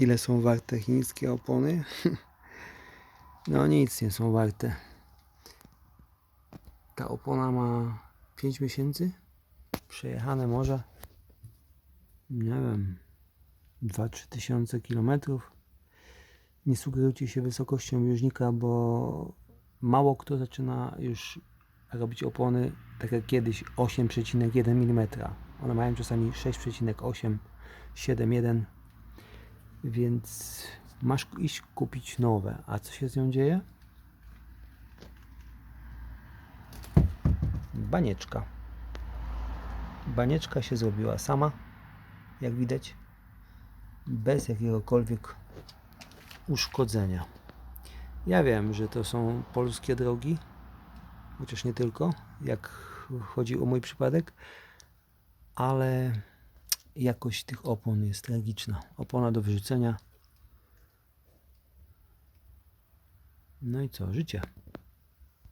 Ile są warte chińskie opony? No nic nie są warte. Ta opona ma 5 miesięcy. Przejechane może nie wiem 2-3 tysiące kilometrów. Nie sugerujcie się wysokością bieżnika, bo mało kto zaczyna już robić opony tak jak kiedyś 8,1 mm. One mają czasami 6,8, 7,1 więc masz iść kupić nowe. A co się z nią dzieje? Banieczka. Banieczka się zrobiła sama, jak widać, bez jakiegokolwiek uszkodzenia. Ja wiem, że to są polskie drogi, chociaż nie tylko, jak chodzi o mój przypadek, ale jakość tych opon jest tragiczna. Opona do wyrzucenia. No i co, życie.